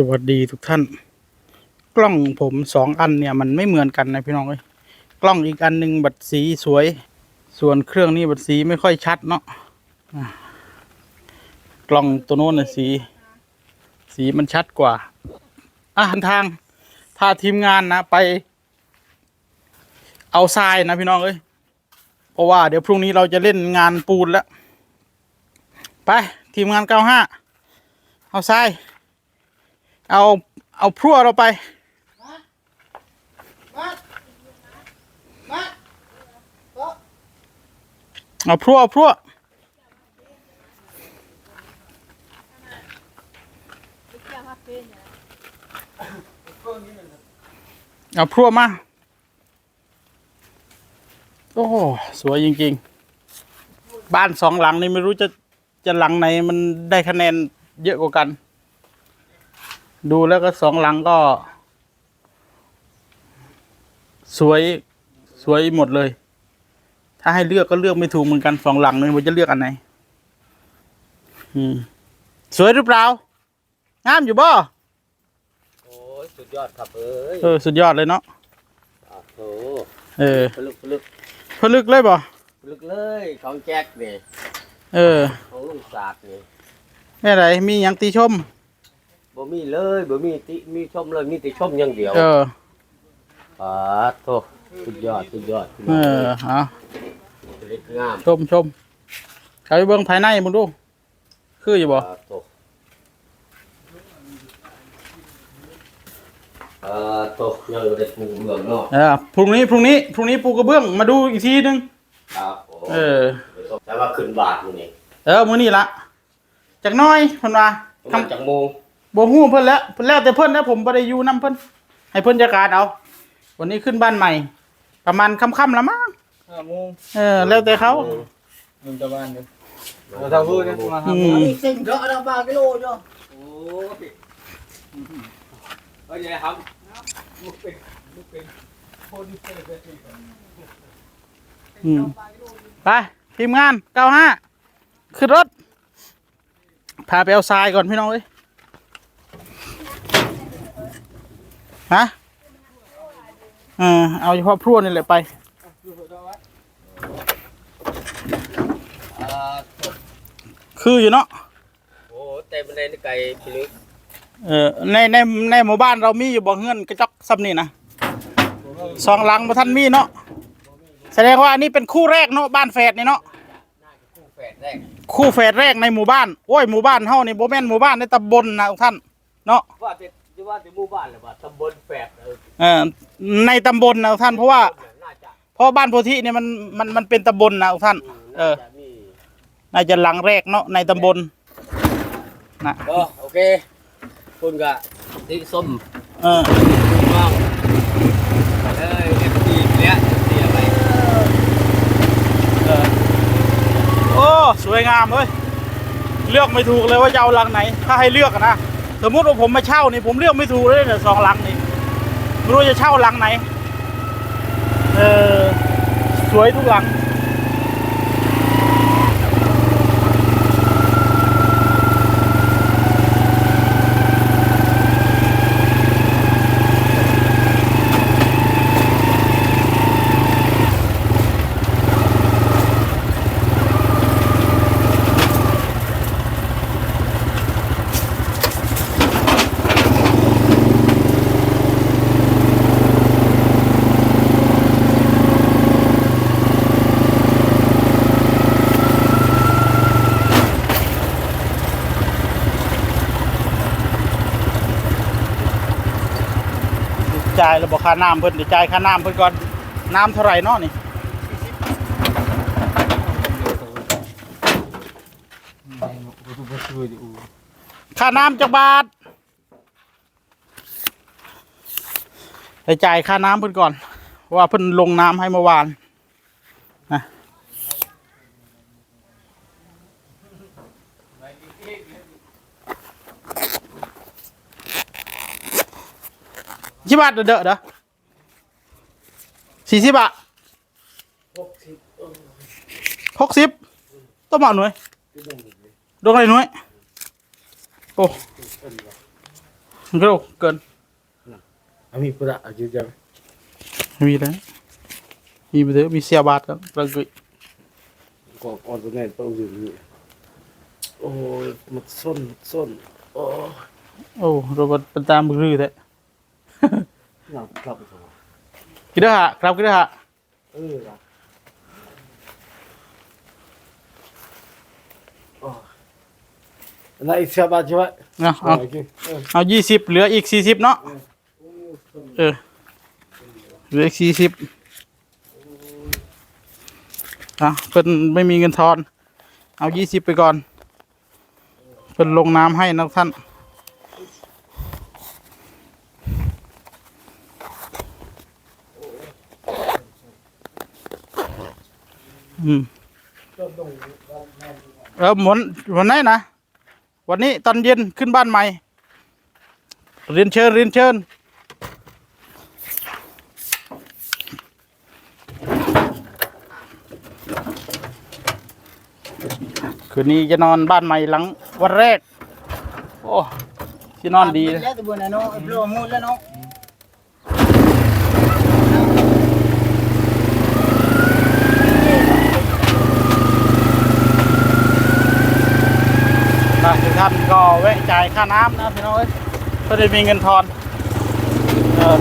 สวัสดีทุกท่าน กล้องผมสองอันเนี่ยมันไม่เหมือนกันนะพี่น้องเอ้ยกล้องอีกอันหนึ่งบัดสีสวย ส่วนเครื่องนี้บัดสีไม่ค่อยชัดเนาะกล้องตัวโน้นน่ะสี สีมันชัดกว่า อะหันทางพาทีมงานนะไป เอาทรายนะพี่น้องเอ้ยเพราะว่าเดี๋ยวพรุ่งนี้เราจะเล่นงานปูนแล้ว ไป ทีมงานเก้าห้าเอาทราย เอาเอาพรั่วเราไปเอาพรั่วเอาพรั่วเอาพรั่วมา โอ้โหสวยจริง ๆ บ้านสองหลังนี่ไม่รู้จะจะหลังไหนมันได้คะแนนเยอะกว่ากัน ดูแล้วก็สองหลังก็ สวยสวยหมดเลย ถ้าให้เลือกก็เลือกไม่ถูกเหมือนกันสองหลังเลยว่าจะเลือกอันไหน อืม สวยหรือเปล่างามอยู่บ่โอ้ยสุดยอดครับเอ้ยเออสุดยอดเลยเนาะโอ้เออพลึกพลึกพลึกเลยบ่พลึกเลยของแจ็คนี่เออ ของลุงศาสตร์นี่แม่ไรมีหยังตีชม บ่มีเลยบ่มีติมีชมเลยมีแต่ชมอย่างเดียวเอออ่าโทสุดยอดสุดยอดเออเอาเล็กงามชมชมเขาไปเบิ่งภายในมึงดู คืออยู่บ่อ่าโทอ่าโทยังบ่ได้ปรุงเมืองเนาะเออพรุ่งนี้พรุ่งนี้พรุ่งนี้ปูกระเบื้องมาดูอีกทีนึงครับผมเออแต่ว่าขึ้นบาทมื้อนี้เออมื้อนี้ละจักหน้อยเพิ่นว่าประมาณจักโมง บ่ฮู้เพิ่นแล้วเพิ่นแล้วแต่เพิ่นนะผมบ่ได้อยู่นํเพิ่นให้เพิ่นจัดการเอาวันนี้ขึ้นบ้านใหม่ ประมาณค่ำๆละมั้งห้าโมงเออ แล้วแต่เขาหนึ่งจะบ้านเลยเราทำพูดเนี่ยมาอืทำพูมดสิ่งเยอะเราบากิโลเนาะโอ้ยเฮ้ยครับอืมไปทีมงาน95ขึ้นรถพาไปเอาทรายก่อนพี่น้องเอ้ย ฮะเออเอาเฉพาะพรวดนี่แหละไปอ่าคืออยู่เนาะโอ้เต็มในไก่พลึกเออในในในหมู่บ้านเรามีอยู่บ่เฮือนกระจอกซ้ำนี่นะสองหลังบ่ทันมีเนาะแสดงว่าอันนี้เป็นคู่แรกเนาะบ้านแฝดนี่เนาะคู่แฝดแรกคู่แฝดแรกในหมู่บ้านโอ้ยหมู่บ้านเฮานี่บ่แม่นหมู่บ้านในตำบลนะทุกท่านเนาะว่า แต่จะว่าแต่หมู่บ้านหรือว่าตำบลแฝดเออเออในตำบลนะทุกท่านเพราะว่าน่าจะเพราะบ้านโพธิเนี่ยมันมันมันเป็นตำบลนะทุกท่าน เออ น่าจะมีน่าจะหลังแรกเนาะในตำบลนะก็โอเค คุณก็ที่ส้มเออคุณมองเอ้ยเอฟซีเนี้ยเสียไปเออโอ้สวยงามเลยเลือกไม่ถูกเลยว่าจะเอาหลังไหน ถ้าให้เลือกอะนะ สมมุติว่าผมมาเช่านี่ผมเลือกไม่ถูกเลยเนี่ยสองหลังนี่ไม่รู้จะเช่าหลังไหน เออ สวยทุกหลัง จ่ายระบบค่าน้ำเพิ่นเดี๋ยวจ่ายค่าน้ำเพิ่นก่อนน้ำเท่าไหร่เนาะนี่ค่าน้ำจักบาทไปจ่ายค่าน้ำเพิ่นก่อนเพราะว่าเพิ่นลงน้ำให้เมื่อวาน ยี่บาทเด้อเด้อเด้อสี่สิบบาทหกสิบต้องมาหน่วยดงอะไรหน่วยโอ้มันก็เกินอันนี้ประอายุจังมีแล้วมีไปเถอะมีเสียบาทแล้วประกุยกอกออนตัวแน่นต้องอยู่นี่โอ้ยมันส้นส้นโอ้ยโอ้โรบอทเป็นตามมือรือแท้ หนักกลับตัวกินเด้อฮะครับกินเด้อฮะเออล่ะโอ้ยอันนั้นอีกสิบบาทใช่ไหมเอาเอาโอเคเออเอายี่สิบเหลืออีกสี่สิบเนาะเออเหลืออีกสี่สิบอะเพิ่นไม่มีเงินทอน เอายี่สิบไปก่อนเพิ่นลงน้ำให้นะท่าน อืมแล้วหมุนวันไหนนะวันนี้ตอนเย็นขึ้นบ้านใหม่เรียนเชิญเรียนเชิญคืนนี้จะนอนบ้านใหม่หลังวันแรก โอ้ที่นอนดีเลย แล้วตัวนั้นเนาะไอ้โปรโมทแล้วเนาะ ทุกท่านก็แวะจ่ายค่าน้ำนะพี่น้องเอ้ยก็ได้มีเงินทอนเออ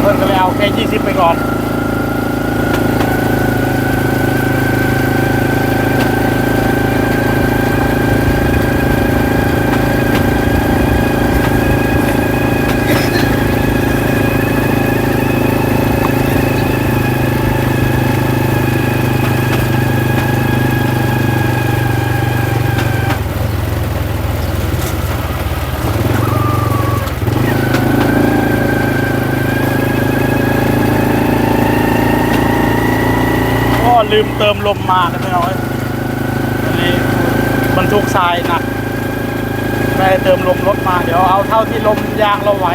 เพิ่นก็เลยเอาแค่ยี่สิบไปก่อน ก็ ลืมเติมลมมานะพี่น้อยอันนี้บรรทุกทรายหนักไม่ได้เติมลมรถมาเดี๋ยวเอาเท่าที่ลมยางเราไหว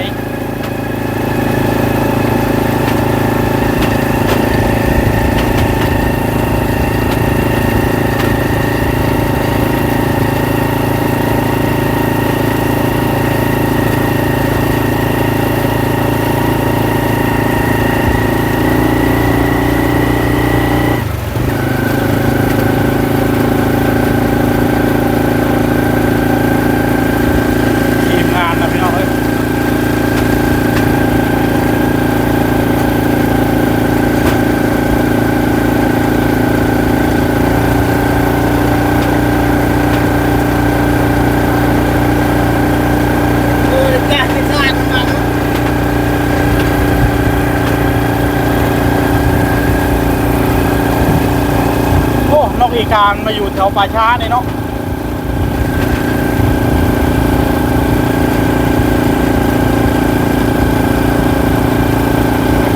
การมาอยู่แถวป่าช้าเนี่ยเนาะ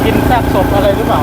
กินแซ่บศพอะไรหรือเปล่า